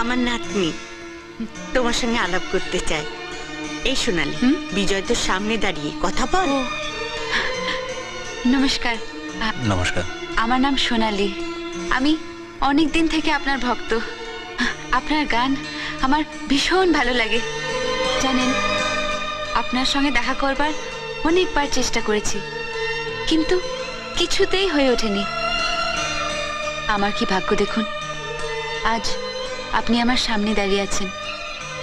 আমার নাতনি তোমার সঙ্গে আলাপ করতে চাই এই সোনালি বিজয় তোর সামনে দাঁড়িয়ে কথা বল। নমস্কার। নমস্কার। আমার নাম সোনালি। আমি অনেক দিন থেকে আপনার ভক্ত। আপনার গান আমার ভীষণ ভালো লাগে। জানেন আপনার সঙ্গে দেখা করবার অনেকবার চেষ্টা করেছি কিন্তু কিছুতেই হয়ে ওঠেনি। আমার কি ভাগ্য দেখুন? আজ আপনি আমার সামনে দাঁড়িয়ে আছেন।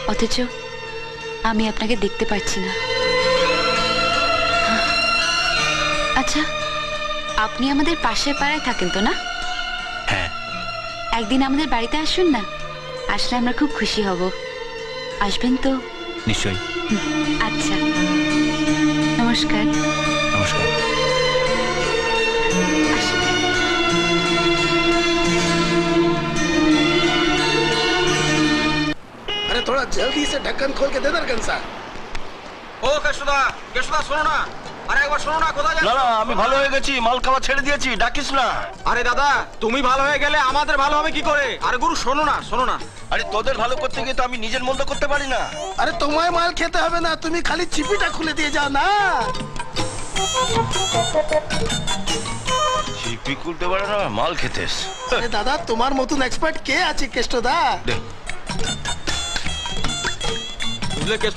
অথচ আমি আপনাকে দেখতে পাচ্ছি না। আচ্ছা আপনি আমাদের পাশের পাড়ায় থাকেন তো না? হ্যাঁ। একদিন আমাদের বাড়িতে আসুন না? আসলে আমরা খুব খুশি হব। আসবেন তো? নিশ্চয়ই। আচ্ছা। নমস্কার। जल्दी से ढक्कन खोल के दे दरकन सा ও কেশুদা কেশুদা শোনো না আরে একবার শোনো না কোথায় না যাচ্ছ না আমি ভালো হয়ে গেছি মাল খাওয়া ছেড়ে দিয়েছি ডাকিস না আরে দাদা তুমি ভালো হয়ে গেলে আমাদের ভালো হবে কি করে আরে গুরু শোনো না শোনো না আরে তোদের ভালো করতে গিয়ে তো আমি নিজের মন্দ করতে পারি না আরে তোমায় মাল খেতে হবে না তুমি খালি চিপিটা খুলে দিয়ে যাও না চিপি খুলতে পারে না মাল খেতেস আরে দাদা তোমার মতন এক্সপার্ট কে আছে কেষ্টদা বুঝলে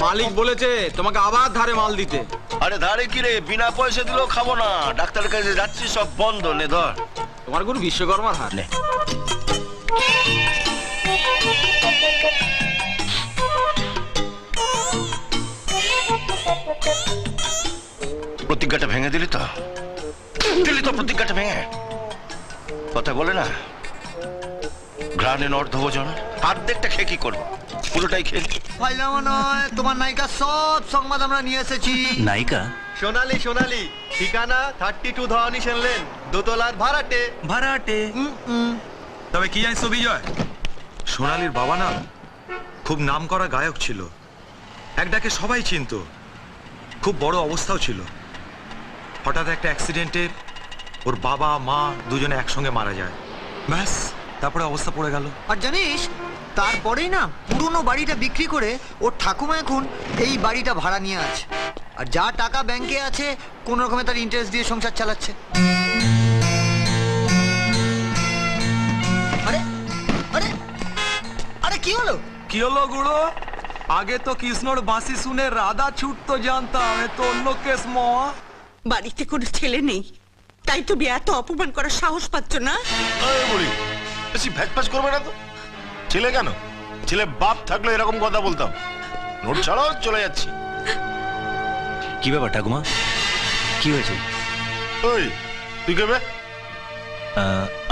মালিক বলেছে তোমাকে আবার ধারে মাল দিতে। আরে ধারে কি রে? বিনা পয়সা দিলেও খাব না। ডাক্তারের কাছে যাচ্ছি সব বন্ধ নে ধর। তোমার গুরু বিশ্বকর্মার হাত? নে। প্রতিজ্ঞাটা ভেঙে দিলি তো? দিলি তো প্রতিজ্ঞাটা ভেঙে? কথা বলে না? ঘ্রাণে অর্ধ ভোজন অর্ধেকটা খেয়ে কি করব? পুরোটাই খেয়ে পাইলাম নয় তোমার নায়িকা সব সংবাদ আমরা নিয়ে এসেছি। নায়িকা? সোনালি সোনালি ঠিকানা থার্টি টু ধওয়ানি শুনলেন দোতলার ভাড়াটে। ভাড়াটে। তবে কি জানিস তো বিজয় সোনালির বাবা না খুব নামকরা গায়ক ছিল। এক ডাকে সবাই চিনতো। খুব বড় অবস্থাও ছিল। হঠাৎ একটা অ্যাক্সিডেন্টে ওর বাবা মা দুজনে একসঙ্গে মারা যায়। ব্যাস তারপরে অবস্থা পড়ে গেল। আর জানিস তারপরেই না পুরনো বাড়িটা বিক্রি করে ওর ঠাকুমা এখন এই বাড়িটা ভাড়া নিয়ে আছে। আর যা টাকা ব্যাংকে আছে কোন রকমে তার ইন্টারেস্ট দিয়ে সংসার চালাচ্ছে। আরে আরে আরে কি হলো? কি হলো গুড়ো আগে তো কৃষ্ণর বাঁশি শুনে রাধা ছুটতো জানতাম এ তো অন্য কেস মা। বাড়িতে কোনো ছেলে নেই। তাই তুমি এত অপমান করার সাহস পাচ্ছ না? বেশি ভ্যাটপাস করবে না তো? ছেলে কেন? ছেলে বাপ থাকলে এরকম কথা বলতাম। নোট ছাড়াও চলে যাচ্ছি। কি ব্যাপার ঠাকুমা? কি হয়েছে? ওই তুই কেবে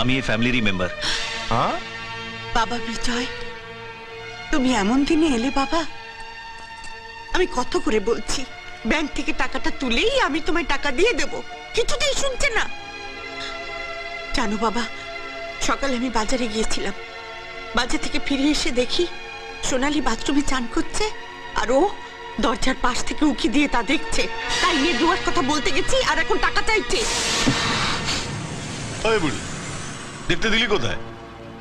আমি এই ফ্যামিলিরই মেম্বার। হ্যাঁ? বাবা বিজয় তুমি এমন দিনে এলে বাবা? আমি কত করে বলছি ব্যাংক থেকে টাকাটা তুলেই আমি তোমায় টাকা দিয়ে দেব। কিছুতেই শুনছে না। জানো বাবা সকালে আমি বাজারে গিয়েছিলাম। বাজার থেকে ফিরে এসে দেখি সোনালি বাথরুমে চান করছে আর ও দরজার পাশ থেকে উকি দিয়ে তা দেখছে। তাই নিয়ে দুয়ার কথা বলতে গেছি আর এখন টাকা চাইছে। ওই বুড়ি দেখতে দিলি কোথায়?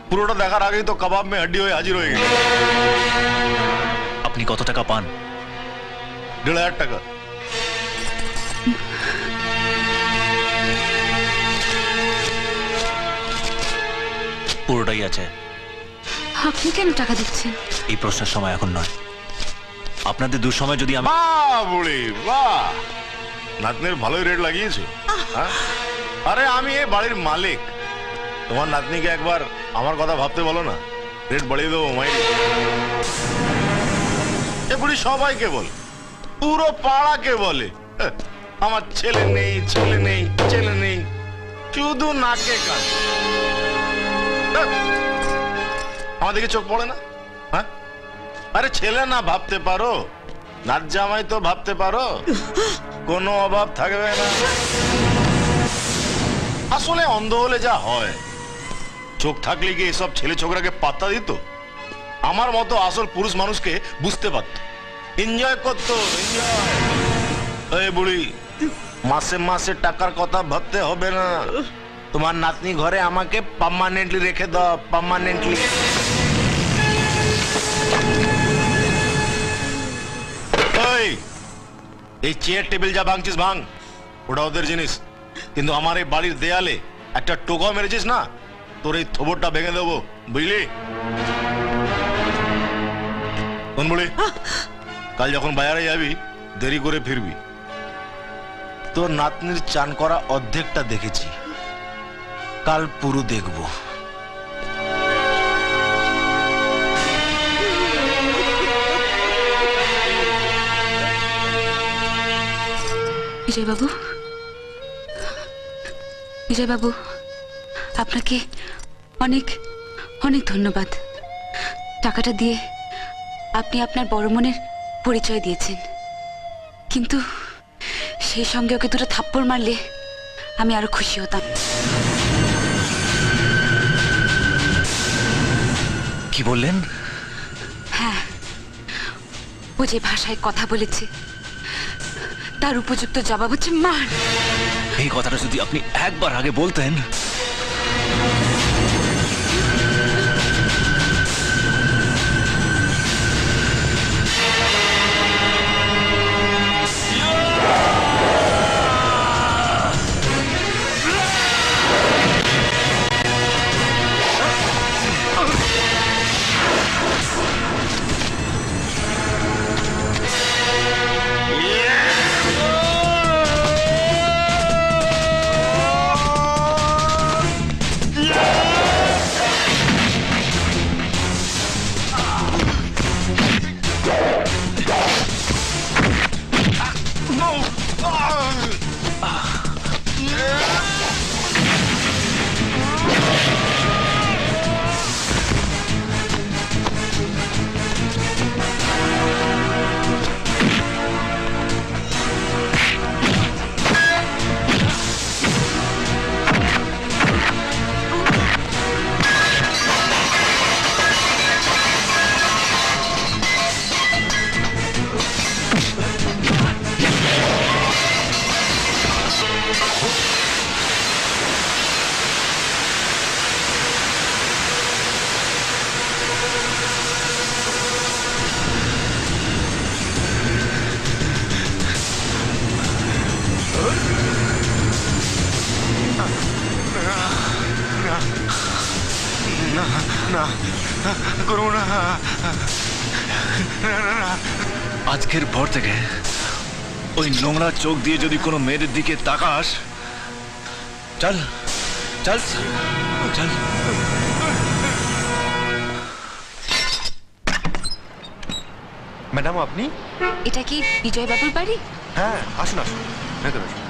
পুরোটা দেখার আগেই তো কাবাব মে হাড্ডি হয়ে হাজির হয়ে গেল। আপনি কত টাকা পান? দেড় হাজার টাকা। পুরোটাই আছে। আপনি কেন টাকা দিচ্ছেন? এই প্রশ্নের সময় এখন নয়। আপনাদের দুঃসময় যদি আমি বাহ বুড়ি বাহ! নাতনির ভালোই রেট লাগিয়েছো হ্যাঁ? আরে আমি এই বাড়ির মালিক। তোমার নাতনিকে একবার আমার কথা ভাবতে বলো না। রেট বাড়িয়ে দেবো মাইরি। এ বুড়ি সবাইকে বল। পুরো পাড়াকে বলে। হ্যাঁ, আমার ছেলে নেই ছেলে নেই ছেলে নেই। শুধু নাকে কান। আমাদেরকে চোখ পড়ে না? হ্যাঁ? আরে ছেলে না, ভাবতে পারো। নাচ জামাই তো ভাবতে পারো। কোনো অভাব থাকবে না। আসলে অন্ধ হলে যা হয়। চোখ থাকলে কি এসব ছেলে ছোকরাকে পাত্তা দিত? আমার মতো আসল পুরুষ মানুষকে বুঝতে পারত। এনজয় করতো এনজয় বুড়ি, মাসে মাসে টাকার কথা ভাবতে হবে না। তোমার নাতনি ঘরে আমাকে পার্মানেন্টলি রেখে দাও পার্মানেন্টলি এই চেয়ার টেবিল যা ভাঙছিস, ভাঙ। ওটা ওদের জিনিস। কিন্তু আমার এই বাড়ির দেয়ালে একটা টোকা মেরেছিস না? তোর এই থোবরটা ভেঙে দেবো, বুঝলি? কাল যখন বাজারে যাবি, দেরি করে ফিরবি। তোর নাতনির চান করা অর্ধেকটা দেখেছি। কাল পুরো দেখব। বিজয়বাবু? বিজয়বাবু আপনাকে অনেক অনেক ধন্যবাদ। টাকাটা দিয়ে আপনি আপনার বড় মনের পরিচয় দিয়েছেন। কিন্তু সেই সঙ্গে ওকে দুটো থাপ্পড় মারলে আমি আরও খুশি হতাম। কি বললেন? হ্যাঁ ও যে ভাষায় কথা বলেছে তার উপযুক্ত জবাব হচ্ছে মার এই কথাটা যদি আপনি একবার আগে বলতেন আজকের পর থেকে ওই নোংরা চোখ দিয়ে যদি কোনো মেয়েদের দিকে তাকাস চল চল চল ম্যাডাম আপনি? এটা কি বিজয়বাবুর বাড়ি? হ্যাঁ আসুন আসুন। ভেতরে আসুন।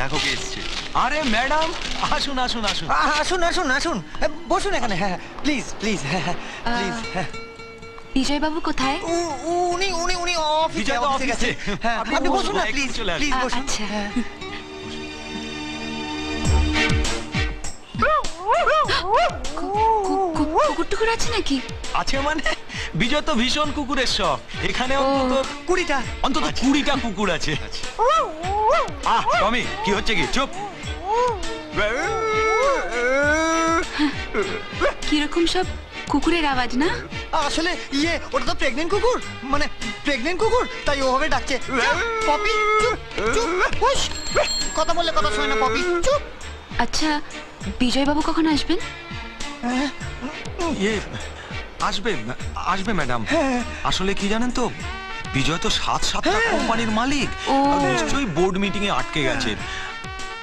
দেখো কে এসছে। আরে ম্যাডাম আসুন আসুন আসুন। আসুন আসুন আসুন। বসুন এখানে হ্যাঁ প্লিজ প্লিজ হ্যাঁ প্লিজ হ্যাঁ। বিজয়বাবু কোথায়? উ- উনি উনি উনি অফিসে অফিসে গেছে। হ্যাঁ আপনি বসুন না প্লিজ প্লিজ বসুন। আচ্ছা। হ্যাঁ। কু- কুকুর আছে নাকি? আছে মানে? বিজয় তো ভীষণ কুকুরের শখ। এখানে অন্তত কুড়িটা? অন্তত কুড়িটা কুকুর আছে। আহ টমি কি হচ্ছে কি? চুপ। কীরকম সব কুকুরের আওয়াজ না? আসলে ইয়ে ওটা তো প্রেগনেন্ট কুকুর। মানে প্রেগনেন্ট কুকুর তাই ওভাবে ডাকছে। পপি কথা বললে কথা শোনে না পপি চুপ। আচ্ছা বিজয়বাবু কখন আসবেন? ইয়ে আসবে আসবে ম্যাডাম। আসলে কি জানেন তো? বিজয় তো সাত সাতটা কোম্পানির মালিক ও। নিশ্চয়ই বোর্ড মিটিং এ আটকে গেছে।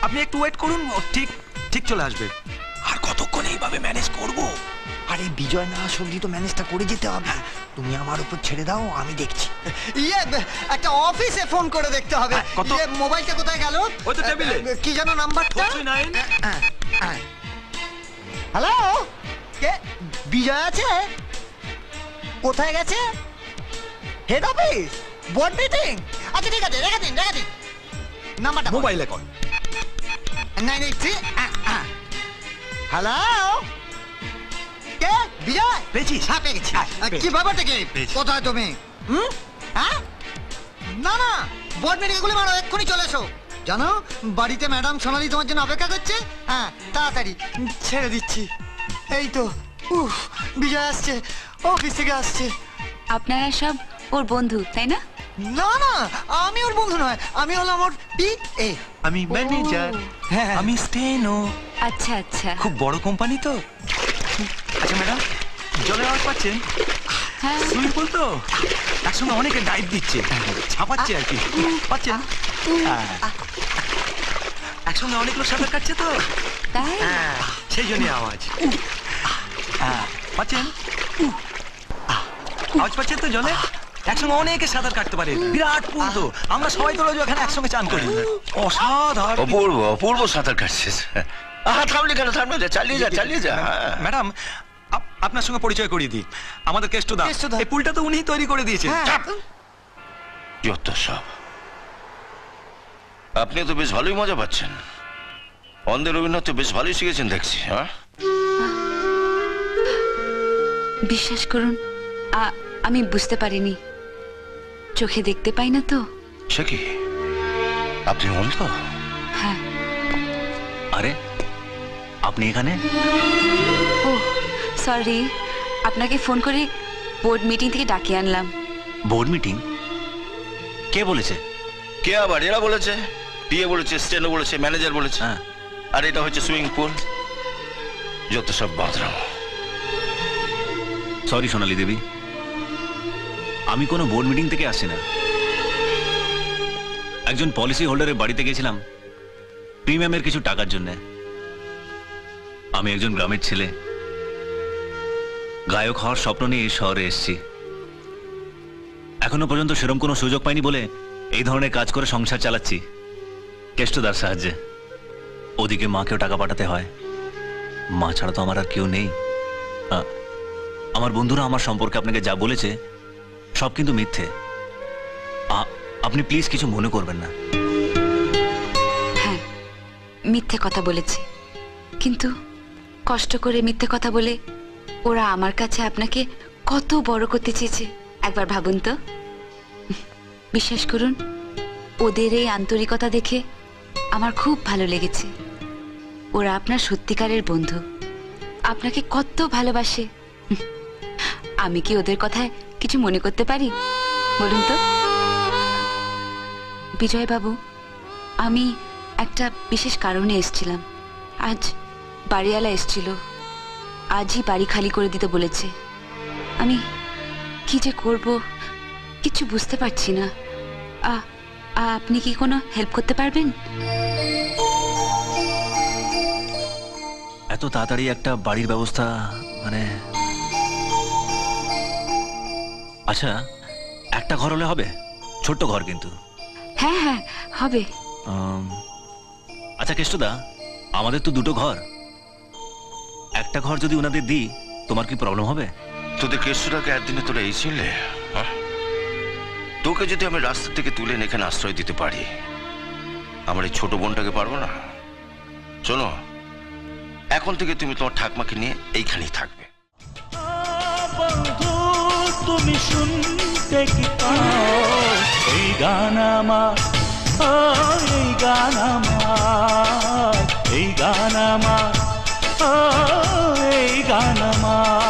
আপনি একটু ওয়েট করুন ঠিক ঠিক চলে আসবে। আর কতক্ষণ এইভাবে ম্যানেজ করব? আরে বিজয় না সবজি তো ম্যানেজটা করে যেতে হবে। তুমি আমার উপর ছেড়ে দাও আমি দেখছি। ইয়ে একটা অফিসে ফোন করে দেখতে হবে। হ্যাঁ, কত? ইয়ে মোবাইলটা কোথায় গেল? ওই তো টেবিলে। কি যেন নাম্বারটা? Four three nine। হ্যালো কে? বিজয় আছে? কোথায় গেছে? হেড অফিস বোর্ড মিটিং আচ্ছা ঠিক আছে রেখে দিন রেখে দিন। নাম্বারটা মোবাইলে call nine eight three hello কে? বিজয়? পেয়েছিস? হ্যাঁ হ্যাঁ, পেয়েছি। কি ব্যাপারটা কি? কোথায় তুমি? হুম? হ্যাঁ? না না। বোর্ড মিটিং গুলি মারো এক্ষুনি চলে এসো। জানো বাড়িতে ম্যাডাম সোনালি তোমার জন্য অপেক্ষা করছে? হ্যাঁ তাড়াতাড়ি। ছেড়ে দিচ্ছি। এই তো উফ বিজয় আসছে। অফিস থেকে আসছে। আপনারা সব ওর বন্ধু তাই না? না না আমি ওর বন্ধু নয় আমি হলাম ওর পি এ। আমি ম্যানেজার হ্যাঁ আমি স্টেনো। আচ্ছা আচ্ছা। খুব বড় কোম্পানি তো। আচ্ছা ম্যাডাম জলে আওয়াজ পাচ্ছেন? হ্যাঁ। সুইমিং পুল তো? একসঙ্গে অনেকে ডাইভ দিচ্ছে ছাপাচ্ছে আর কি। পাচ্ছেন? হ্যাঁ। একসঙ্গে অনেক লোক সাঁতার কাটছে তো? হ্যাঁ সেই জন্যই আওয়াজ। হ্যাঁ পাচ্ছেন? আওয়াজ পাচ্ছেন তো জলে? একসঙ্গে অনেকে সাঁতার কাটতে পারে। বিরাট পুল তো। আমরা সবাই তো রোজ ওখানে একসঙ্গে চান করি। অসাধারণ। অপূর্ব অপূর্ব সাঁতার কাটছিস। আহা থামলি কেন? থামলি যা চালিয়ে যা চালিয়ে যা। হ্যাঁ। ম্যাডাম আপ- আপনার সঙ্গে পরিচয় করিয়ে দিই। আমাদের কেষ্টদা। এই পুলটা তো উনিই তৈরি করে দিয়েছেন। হ্যাঁ। যত সব আপনি তো বেশ ভালোই মজা পাচ্ছেন। অন্ধের অভিনয় তো বেশ ভালোই শিখেছেন দেখছি হ্যাঁ? বিশ্বাস করুন আমি বুঝতে পারিনি। চোখে দেখতে পাই না তো। সে কি? আপনি অন্ধ? হ্যাঁ। আরে আপনি এখানে? ও সরি আপনাকে ফোন করে বোর্ড মিটিং থেকে ডাকিয়ে আনলাম। Board meeting? কে বলেছে? কে আবার? এরা বলেছে। পিএ বলেছে স্টেনো বলেছে ম্যানেজার বলেছে। হ্যাঁ। আর এটা হচ্ছে সুইমিং পুল। যত সব বাঁধরাম সরি সোনালি দেবী। আমি কোনো বোর্ড মিটিং থেকে আসছি না। একজন পলিসি হোল্ডারের বাড়িতে গেছিলাম প্রিমিয়ামের কিছু টাকার জন্য। আমি একজন গ্রামের ছেলে। গায়ক হওয়ার স্বপ্ন নিয়ে এই শহরে এসেছি। এখনও পর্যন্ত সেরকম কোনো সুযোগ পাইনি বলে এই ধরনের কাজ করে সংসার চালাচ্ছি। কেষ্টদার সাহায্যে। ওদিকে মাকেও টাকা পাঠাতে হয়। মা ছাড়া তো আমার আর কেউ নেই। আ, আমার বন্ধুরা আমার সম্পর্কে আপনাকে যা বলেছে, সব কিন্তু মিথ্যে। আপনি প্লিজ কিছু মনে করবেন না। হ্যাঁ মিথ্যে কথা বলেছে। কিন্তু কষ্ট করে মিথ্যে কথা বলে ওরা আমার কাছে আপনাকে কত বড় করতে চেয়েছে, একবার ভাবুন তো। বিশ্বাস করুন, ওদের এই আন্তরিকতা দেখে আমার খুব ভালো লেগেছে। ওরা আপনার সত্যিকারের বন্ধু। আপনাকে কত ভালোবাসে। আমি কি ওদের কথায় কিছু মনে করতে পারি? বলুন তো। বিজয়বাবু, আমি একটা বিশেষ কারণে এসেছিলাম। আজ বাড়িওয়ালা এসছিল। আজই বাড়ি খালি করে দিতে বলেছে। আমি কি যে করব কিছু বুঝতে পারছি না। আপনি কি কোনো হেল্প করতে পারবেন? এত তাড়াতাড়ি একটা বাড়ির ব্যবস্থা মানে আচ্ছা একটা ঘর হলে হবে? ছোট্ট ঘর কিন্তু। হ্যাঁ হ্যাঁ হবে। আচ্ছা কেষ্টদা আমাদের তো দুটো ঘর। একটা ঘর যদি ওনাদের দিই তোমার কি প্রবলেম হবে? তোদের কেষ্টটাকে একদিনে তোরা এই ছিলে? হ্যাঁ? তোকে যদি আমি রাস্তা থেকে তুলে এনে এখানে আশ্রয় দিতে পারি আমার এই ছোট বোনটাকে পারব না? শোনো এখন থেকে তুমি তোমার ঠাকমাকে নিয়ে এইখানেই থাকবে। তুমি শুনতে কি পাও? এই গান আমার এই গান আমার, এই গান আমার এই গান আমার।